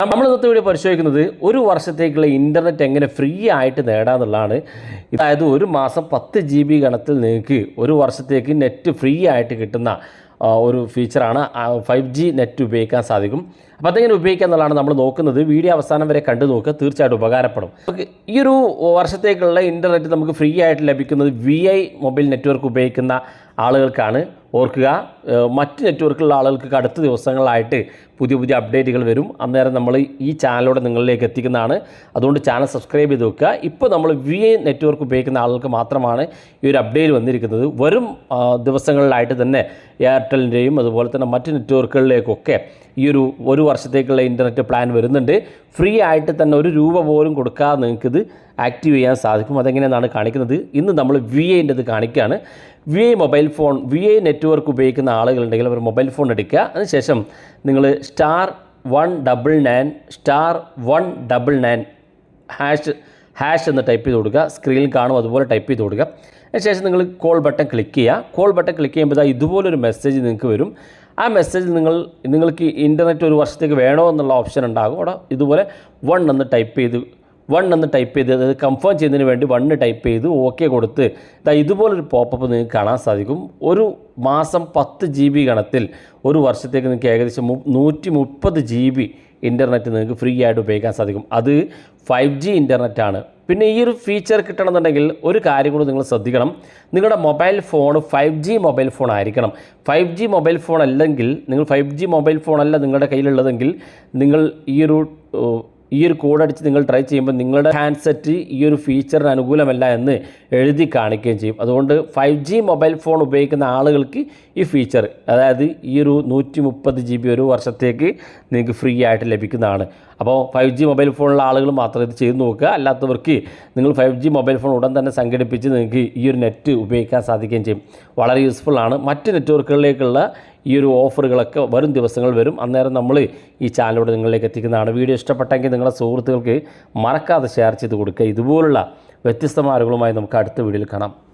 നമ്മൾ ഇന്നത്തെ വീഡിയോ പരിശോധിക്കുന്നത് ഒരു വർഷത്തേക്കുള്ള ഇന്റർനെറ്റ് എങ്ങനെ ഫ്രീ ആയിട്ട് നേടാമെന്നുള്ളതാണ് അതായത് ഒരു മാസം പത്ത് ജി ബി ഗണത്തിൽ നിങ്ങൾക്ക് ഒരു വർഷത്തേക്ക് നെറ്റ് ഫ്രീ ആയിട്ട് കിട്ടുന്ന ഒരു ഫീച്ചറാണ് ഫൈവ് ജി നെറ്റ് ഉപയോഗിക്കാൻ സാധിക്കും. അപ്പോൾ അതെങ്ങനെ ഉപയോഗിക്കുക എന്നുള്ളതാണ് നമ്മൾ നോക്കുന്നത്. വീഡിയോ അവസാനം വരെ കണ്ടു നോക്കുക. തീർച്ചയായിട്ടും ഉപകാരപ്പെടും. ഈ ഒരു വർഷത്തേക്കുള്ള ഇന്റർനെറ്റ് നമുക്ക് ഫ്രീ ആയിട്ട് ലഭിക്കുന്നത് വി മൊബൈൽ നെറ്റ്വർക്ക് ഉപയോഗിക്കുന്ന ആളുകൾക്കാണ്. ഓർക്കുക. മറ്റ് നെറ്റ്വർക്കിലുള്ള ആളുകൾക്ക് അടുത്ത ദിവസങ്ങളിലായിട്ട് പുതിയ പുതിയ അപ്ഡേറ്റുകൾ വരും. അന്നേരം നമ്മൾ ഈ ചാനലിലൂടെ നിങ്ങളിലേക്ക് എത്തിക്കുന്നതാണ്. അതുകൊണ്ട് ചാനൽ സബ്സ്ക്രൈബ് ചെയ്ത് വെക്കുക. ഇപ്പോൾ നമ്മൾ വി എ നെറ്റ്വർക്ക് ഉപയോഗിക്കുന്ന ആളുകൾക്ക് മാത്രമാണ് ഈ ഒരു അപ്ഡേറ്റ് വന്നിരിക്കുന്നത്. വരും ദിവസങ്ങളിലായിട്ട് തന്നെ എയർടെലിന്റെയും അതുപോലെ തന്നെ മറ്റ് നെറ്റ്വർക്കുകളിലേക്കൊക്കെ ഈ ഒരു ഒരു വർഷത്തേക്കുള്ള ഇന്റർനെറ്റ് പ്ലാൻ വരുന്നുണ്ട്. ഫ്രീ ആയിട്ട് തന്നെ ഒരു രൂപ പോലും കൊടുക്കാതെ നിങ്ങൾക്കിത് ആക്റ്റീവ് ചെയ്യാൻ സാധിക്കും. അതെങ്ങനെയാണ് കാണിക്കുന്നത്. ഇന്ന് നമ്മൾ വി ഐന്റെത് കാണിക്കുകയാണ്. V I mobile phone V I network ഉപയോഗിക്കുന്ന ആളുകളുണ്ടെങ്കിൽ അവർ മൊബൈൽ ഫോൺ എടുക്കുക. അതിനുശേഷം നിങ്ങൾ star one double nine star one double nine hash hash എന്ന് ടൈപ്പ് ചെയ്ത് കൊടുക്കുക. സ്ക്രീനിൽ കാണും അതുപോലെ ടൈപ്പ് ചെയ്ത് കൊടുക്കുക. അതിനുശേഷം നിങ്ങൾ കോൾ ബട്ടൺ ക്ലിക്ക് ചെയ്യുക. കോൾ ബട്ടൺ ക്ലിക്ക് ചെയ്യുമ്പോൾ ഇതുപോലൊരു മെസ്സേജ് നിങ്ങൾക്ക് വരും. ആ മെസ്സേജ് നിങ്ങൾ നിങ്ങൾക്ക് ഇന്റർനെറ്റ് ഒരു വർഷത്തേക്ക് വേണോ എന്നുള്ള ഓപ്ഷൻ ഉണ്ടാകും. അവിടെ ഇതുപോലെ വൺ എന്ന് ടൈപ്പ് ചെയ്ത് വൺ എന്ന് ടൈപ്പ് ചെയ്ത് അതായത് കൺഫേം ചെയ്യുന്നതിന് വേണ്ടി വണ്ണ് ടൈപ്പ് ചെയ്ത് ഓക്കെ കൊടുത്ത് ഇതാ ഇതുപോലൊരു പോപ്പപ്പ് നിങ്ങൾക്ക് കാണാൻ സാധിക്കും. ഒരു മാസം പത്ത് ജി ബി ഗണത്തിൽ ഒരു വർഷത്തേക്ക് നിങ്ങൾക്ക് ഏകദേശം നൂറ്റി മുപ്പത് ജി ബി ഇന്റർനെറ്റ് നിങ്ങൾക്ക് ഫ്രീ ആയിട്ട് ഉപയോഗിക്കാൻ സാധിക്കും. അത് ഫൈവ് ജി ആണ്. പിന്നെ ഈ ഒരു ഫീച്ചർ കിട്ടണമെന്നുണ്ടെങ്കിൽ ഒരു കാര്യം കൂടി നിങ്ങൾ ശ്രദ്ധിക്കണം. നിങ്ങളുടെ mobile phone five G mobile phone ആയിരിക്കണം. ഫൈവ് ജി മൊബൈൽ ഫോൺ അല്ലെങ്കിൽ നിങ്ങൾ ഫൈവ് ജി മൊബൈൽ ഫോൺ അല്ല നിങ്ങളുടെ കയ്യിലുള്ളതെങ്കിൽ നിങ്ങൾ ഈ ഒരു ഈ ഒരു കോഡ് അടിച്ച് നിങ്ങൾ ട്രൈ ചെയ്യുമ്പോൾ നിങ്ങളുടെ ഹാൻഡ്സെറ്റ് ഈ ഒരു ഫീച്ചറിന് അനുകൂലമല്ല എന്ന് എഴുതി കാണിക്കുകയും ചെയ്യും. അതുകൊണ്ട് ഫൈവ് ജി മൊബൈൽ ഫോൺ ഉപയോഗിക്കുന്ന ആളുകൾക്ക് ഈ ഫീച്ചർ അതായത് ഈ ഒരു നൂറ്റി മുപ്പത് ജി ബി ഒരു വർഷത്തേക്ക് നിങ്ങൾക്ക് ഫ്രീ ആയിട്ട് ലഭിക്കുന്നതാണ്. അപ്പോൾ ഫൈവ് ജി മൊബൈൽ ഫോണുള്ള ആളുകൾ മാത്രം ഇത് ചെയ്ത് നോക്കുക. അല്ലാത്തവർക്ക് നിങ്ങൾ ഫൈവ് ജി മൊബൈൽ ഫോൺ ഉടൻ തന്നെ സംഘടിപ്പിച്ച് നിങ്ങൾക്ക് ഈ ഒരു നെറ്റ് ഉപയോഗിക്കാൻ സാധിക്കുകയും ചെയ്യും. വളരെ യൂസ്ഫുൾ ആണ്. മറ്റ് നെറ്റ്വർക്കുകളിലേക്കുള്ള ഈ ഒരു ഓഫറുകളൊക്കെ വരും ദിവസങ്ങൾ വരും. അന്നേരം നമ്മൾ ഈ ചാനലിലൂടെ നിങ്ങളിലേക്ക് എത്തിക്കുന്നതാണ്. വീഡിയോ ഇഷ്ടപ്പെട്ടെങ്കിൽ നിങ്ങളുടെ സുഹൃത്തുക്കൾക്ക് മറക്കാതെ ഷെയർ ചെയ്ത് കൊടുക്കുക. ഇതുപോലുള്ള വ്യത്യസ്തമായ അറിവുകളുമായി നമുക്ക് അടുത്ത വീഡിയോയിൽ കാണാം.